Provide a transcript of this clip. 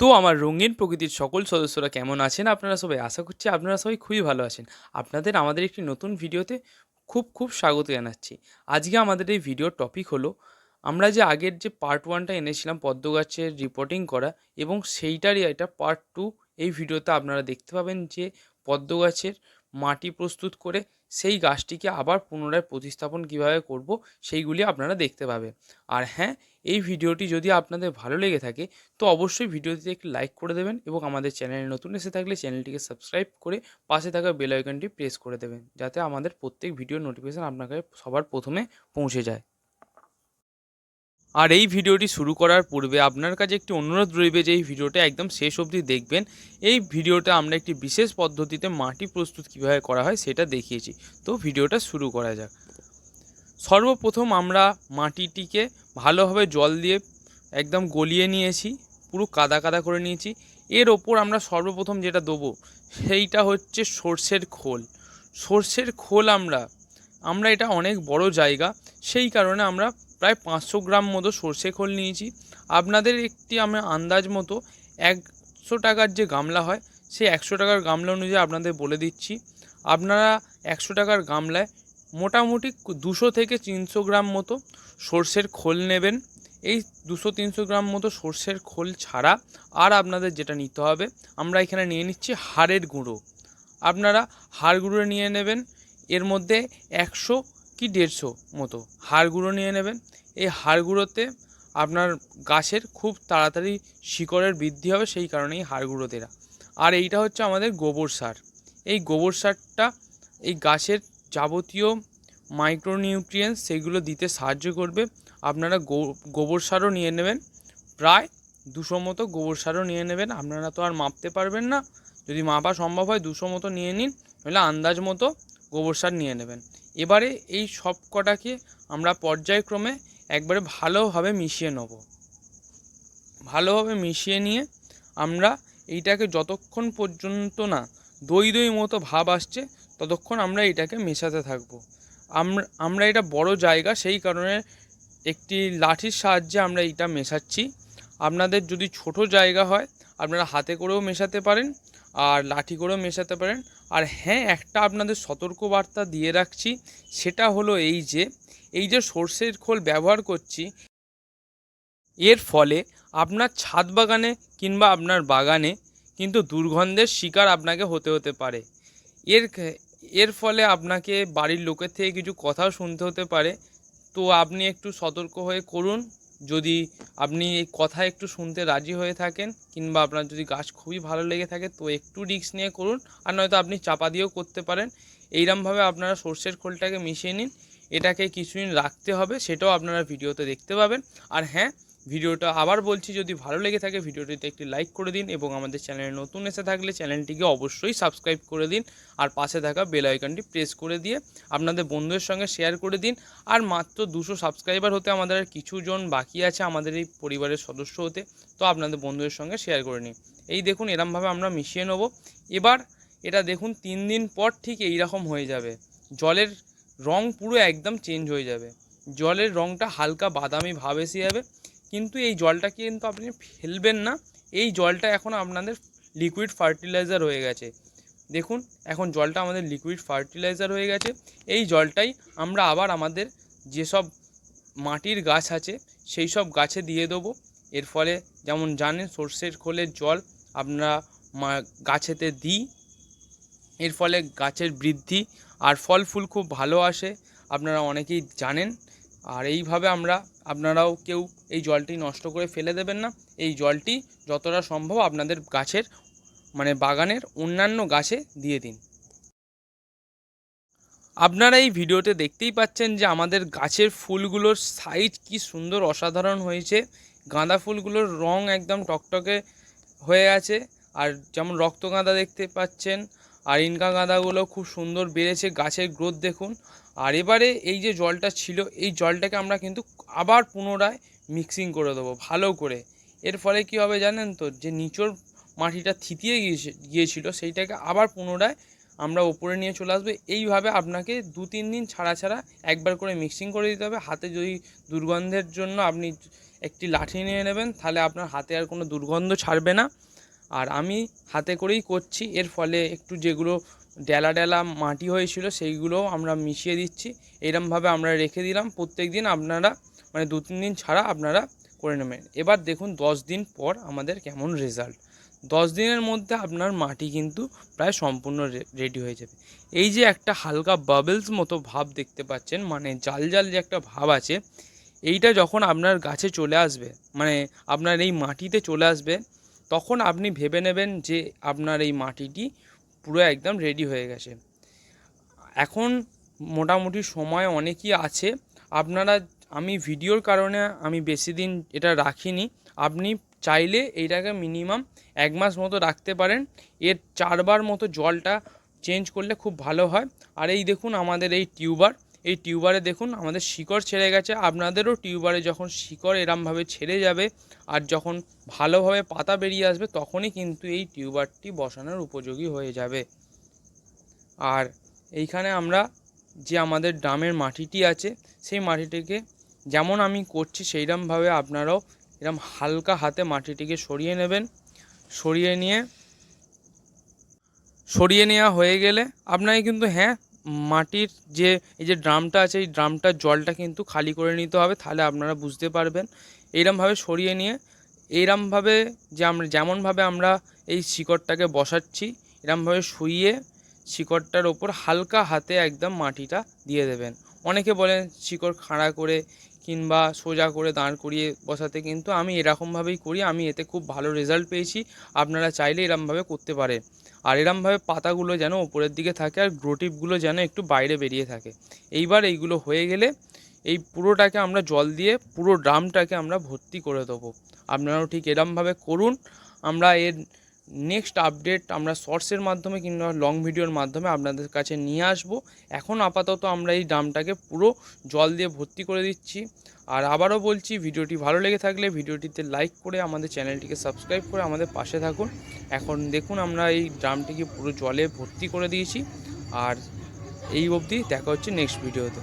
তো আমার রঙিন প্রকৃতির সকল সদস্যরা কেমন আছেন আপনারা সবাই আশা করছি আপনারা সবাই খুবই ভালো আছেন। আপনাদের আমাদের একটি নতুন ভিডিওতে খুব খুব স্বাগত জানাচ্ছি। আজকে আমাদের এই ভিডিওর টপিক হলো, আমরা যে আগের যে পার্ট ওয়ানটা এনেছিলাম পদ্ম গাছের রিপোর্টিং করা এবং সেইটারই এটা পার্ট টু এই ভিডিওতে আপনারা দেখতে পাবেন যে পদ্ম গাছের মাটি প্রস্তুত করে সেই গাছটিকে আবার পুনরায় প্রতিস্থাপন কীভাবে করব সেইগুলি আপনারা দেখতে পাবেন। আর হ্যাঁ এই ভিডিওটি যদি আপনাদের ভালো লেগে থাকে, তো অবশ্যই ভিডিওটিতে একটি লাইক করে দেবেন এবং আমাদের চ্যানেলে নতুন এসে থাকলে চ্যানেলটিকে সাবস্ক্রাইব করে পাশে থাকা বেল আইকনটি প্রেস করে দেবেন, যাতে আমাদের প্রত্যেক ভিডিওর নোটিফিকেশান আপনাকে সবার প্রথমে পৌঁছে যায়। আর এই ভিডিওটি শুরু করার পূর্বে আপনার কাছে একটি অনুরোধ রইবে যে এই ভিডিওটা একদম শেষ অবধি দেখবেন। এই ভিডিওটা আমরা একটি বিশেষ পদ্ধতিতে মাটি প্রস্তুত কীভাবে করা হয় সেটা দেখিয়েছি। তো ভিডিওটা শুরু করা যাক। সর্বপ্রথম আমরা মাটিটিকে ভালোভাবে জল দিয়ে একদম গলিয়ে নিয়েছি, পুরো কাদা কাদা করে নিয়েছি। এর ওপর আমরা সর্বপ্রথম যেটা দেবো, সেইটা হচ্ছে সর্ষের খোল। সর্ষের খোল আমরা আমরা এটা অনেক বড় জায়গা, সেই কারণে আমরা প্রায় পাঁচশো গ্রাম মতো সর্ষে খোল নিয়েছি। আপনাদের একটি আমরা আন্দাজ মতো একশো টাকার যে গামলা হয়, সেই একশো টাকার গামলা অনুযায়ী আপনাদের বলে দিচ্ছি। আপনারা একশো টাকার গামলায় মোটামুটি দুশো থেকে তিনশো গ্রাম মতো সর্ষের খোল নেবেন। এই দুশো তিনশো গ্রাম মতো সর্ষের খোল ছাড়া আর আপনাদের যেটা নিতে হবে, আমরা এখানে নিয়ে নিচ্ছি হাড়ের গুঁড়ো। আপনারা হাড় গুঁড়ো নিয়ে নেবেন, এর মধ্যে একশো কি দেড়শো মতো হাড় গুঁড়ো নিয়ে নেবেন। এই হাড় গুঁড়োতে আপনার গাছের খুব তাড়াতাড়ি শিকড়ের বৃদ্ধি হবে, সেই কারণেই হাড় গুঁড়ো দেওয়া আর এইটা হচ্ছে আমাদের গোবর সার। এই গোবর সারটা এই গাছের যাবতীয় মাইক্রোনিউট্রিয়েন্টস সেগুলো দিতে সাহায্য করবে। আপনারা গোবর সারও নিয়ে নেবেন। প্রায় দুশো মতো গোবর সারও নিয়ে নেবেন। আপনারা তো আর মাপতে পারবেন না। যদি মাপা সম্ভব হয় দুশো মতো নিয়ে নিন নইলে আন্দাজ মতো গোবর সার নিয়ে নেবেন। এবারে এই সব কটাকে আমরা পর্যায়ক্রমে একবারে ভালোভাবে মিশিয়ে নেব। ভালোভাবে মিশিয়ে নিয়ে আমরা এইটাকে যতক্ষণ পর্যন্ত না দই দই মতো ভাব আসছে ততক্ষণ আমরা এটাকে মেশাতে থাকব। আমরা আমরা এটা বড় জায়গা, সেই কারণে একটি লাঠির সাহায্যে আমরা এটা মেশাচ্ছি। আপনাদের যদি ছোট জায়গা হয়, আপনারা হাতে করেও মেশাতে পারেন, আর লাঠি করেও মেশাতে পারেন। আর হ্যাঁ একটা আপনাদের সতর্কবার্তা দিয়ে রাখছি, সেটা হলো এই যে এই যে সর্ষের খোল ব্যবহার করছি, এর ফলে আপনার ছাদ বাগানে কিংবা আপনার বাগানে কিন্তু দুর্গন্ধের শিকার আপনাকে হতে হতে পারে। এর এর ফলে আপনাকে বাড়ির লোকের থেকে কিছু কথাও শুনতে হতে পারে। তো আপনি একটু সতর্ক হয়ে করুন। যদি আপনি এই কথা একটু শুনতে রাজি হয়ে থাকেন কিংবা আপনার যদি গাছ খুবই ভালো লেগে থাকে, তো একটু রিস্ক নিয়ে করুন। আর নয়তো আপনি চাপা দিয়েও করতে পারেন। এইরমভাবে আপনারা সর্ষের খোলটাকে মিশিয়ে নিন। এটাকে কিছুদিন রাখতে হবে, সেটাও আপনারা ভিডিওতে দেখতে পাবেন। আর হ্যাঁ ভিডিওটা আবার বলছি, যদি ভালো লেগে থাকে ভিডিওটিতে একটি লাইক করে দিন এবং আমাদের চ্যানেলে নতুন এসে থাকলে চ্যানেলটিকে অবশ্যই সাবস্ক্রাইব করে দিন আর পাশে থাকা বেল আইকনটি প্রেস করে দিয়ে আপনাদের বন্ধুদের সঙ্গে শেয়ার করে দিন। আর মাত্র দুশো সাবস্ক্রাইবার হতে আমাদের আর কিছু জন বাকি আছে আমাদের এই পরিবারের সদস্য হতে, তো আপনাদের বন্ধুদের সঙ্গে শেয়ার করে নিন। এই দেখুন, এরমভাবে আমরা মিশিয়ে নেব। এবার এটা দেখুন, তিন দিন পর ঠিক এই রকম হয়ে যাবে। জলের রং পুরো একদম চেঞ্জ হয়ে যাবে। জলের রংটা হালকা বাদামি ভাব এসে যাবে। কিন্তু এই জলটা কিন্তু আপনি ফেলবেন না। এই জলটা এখন আপনাদের লিকুইড ফার্টিলাইজার হয়ে গেছে। দেখুন, এখন জলটা আমাদের লিকুইড ফার্টিলাইজার হয়ে গেছে। এই জলটাই আমরা আবার আমাদের যেসব মাটির গাছ আছে, সেই সব গাছে দিয়ে দেবো। এর ফলে যেমন জানেন, সর্ষের খোলের জল আমরা গাছেতে দিই। এর ফলে গাছের বৃদ্ধি আর ফল ফুল খুব ভালো আসে। আপনারা অনেকেই জানেন আর এইভাবে আমরা, আপনারাও কেউ এই জলটি নষ্ট করে ফেলে দেবেন না। এই জলটি যতটা সম্ভব আপনাদের গাছের মানে বাগানের অন্যান্য গাছে দিয়ে দিন। আপনারা এই ভিডিওতে দেখতেই পাচ্ছেন যে আমাদের গাছের ফুলগুলোর সাইজ কি সুন্দর অসাধারণ হয়েছে। গাঁদা ফুলগুলোর রং একদম টকটকে হয়ে আছে। আর যেমন রক্ত গাঁদা দেখতে পাচ্ছেন, আর ইনকা গাঁদাগুলো খুব সুন্দর বেড়েছে গাছের গ্রোথ দেখুন। আর এবারে এই যে জলটা ছিল, এই জলটাকে আমরা কিন্তু আবার পুনরায় মিক্সিং করে দেবো, ভালো করে। এর ফলে কী হবে জানেন তো, যে নিচর মাটিটা থিতিয়ে গিয়েছে, গিয়েছিল, সেইটাকে আবার পুনরায় আমরা ওপরে নিয়ে চলে আসব। এইভাবে আপনাকে দু তিন দিন ছাড়া ছাড়া একবার করে মিক্সিং করে দিতে হবে। হাতে যদি দুর্গন্ধের জন্য আপনি একটি লাঠি নিয়ে নেবেন, তাহলে আপনার হাতে আর কোনো দুর্গন্ধ ছাড়বে না। আর আমি হাতে করেই করছি, এর ফলে একটু যেগুলো ডেলা ডেলা মাটি হয়েছিল, সেইগুলোও আমরা মিশিয়ে দিচ্ছি। এরমভাবে আমরা রেখে দিলাম। প্রত্যেক দিন আপনারা মানে দু তিন দিন ছাড়া আপনারা করে নেবেন। এবার দেখুন দশ দিন পর আমাদের কেমন রেজাল্ট দশ দিনের মধ্যে আপনার মাটি কিন্তু প্রায় সম্পূর্ণ রেডি হয়ে যাবে। এই যে একটা হালকা বাবলস মতো ভাব দেখতে পাচ্ছেন মানে জাল জাল যে একটা ভাব আছে, এইটা যখন আপনার গাছে চলে আসবে মানে আপনার এই মাটিতে চলে আসবে, তখন আপনি ভেবে নেবেন যে আপনার এই মাটিটি পুরো একদম রেডি হয়ে গেছে। এখন মোটামুটি সময় অনেকই আছে। আপনারা, আমি ভিডিওর কারণে আমি বেশি দিন এটা রাখিনি। আপনি চাইলে এইটাকে মিনিমাম এক মাস মতো রাখতে পারেন। এর চারবার মতো জলটা চেঞ্জ করলে খুব ভালো হয়। আর এই দেখুন আমাদের এই টিউবার এই টিউবারে দেখুন, আমাদের শিকড় ছেড়ে গেছে। আপনাদেরও টিউবারে যখন শিকড় এরমভাবে ছেড়ে যাবে আর যখন ভালোভাবে পাতা বেরিয়ে আসবে, তখনই কিন্তু এই টিউবারটি বসানোর উপযোগী হয়ে যাবে। আর এইখানে আমরা যে আমাদের ড্রামের মাটিটি আছে, সেই মাটিটিকে যেমন আমি করছি সেইরকমভাবে আপনারাও এরম হালকা হাতে মাটিটিকে সরিয়ে নেবেন। সরিয়ে নিয়ে, সরিয়ে নেওয়া হয়ে গেলে আপনাকে কিন্তু হ্যাঁ মাটির যে, এই যে ড্রামটা আছে, এই ড্রামটার জলটা কিন্তু খালি করে নিতে হবে, তাহলে আপনারা বুঝতে পারবেন। এইরমভাবে সরিয়ে নিয়ে, এইরমভাবে যে আমরা যেমনভাবে আমরা এই শিকড়টাকে বসাচ্ছি, এরমভাবে শুইয়ে শিকড়টার ওপর হালকা হাতে একদম মাটিটা দিয়ে দেবেন। অনেকে বলেন শিকড় খাড়া করে কিংবা সোজা করে দাঁড় করিয়ে বসাতে, কিন্তু আমি এরকমভাবেই করি। আমি এতে খুব ভালো রেজাল্ট পেয়েছি। আপনারা চাইলে এরমভাবে করতে পারেন আর এরমভাবে পাতাগুলো যেন ওপরের দিকে থাকে আর গ্রোটিপগুলো যেন একটু বাইরে বেরিয়ে থাকে। এইবার এইগুলো হয়ে গেলে এই পুরোটাকে আমরা জল দিয়ে পুরো ড্রামটাকে আমরা ভর্তি করে দেবো। আপনারাও ঠিক এরমভাবে করুন। আমরা এর নেক্সট আপডেট আমরা শর্টসের মাধ্যমে কিংবা লং ভিডিওর মাধ্যমে আপনাদের কাছে নিয়ে আসব। এখন আপাতত আমরা এই ড্রামটাকে পুরো জল দিয়ে ভর্তি করে দিচ্ছি। আর আবারও বলছি, ভিডিওটি ভালো লেগে থাকলে ভিডিওটিতে লাইক করে আমাদের চ্যানেলটিকে সাবস্ক্রাইব করে আমাদের পাশে থাকুন। এখন দেখুন আমরা এই ড্রামটিকে পুরো জলে ভর্তি করে দিয়েছি। আর এই অবধি দেখা হচ্ছে নেক্সট ভিডিওতে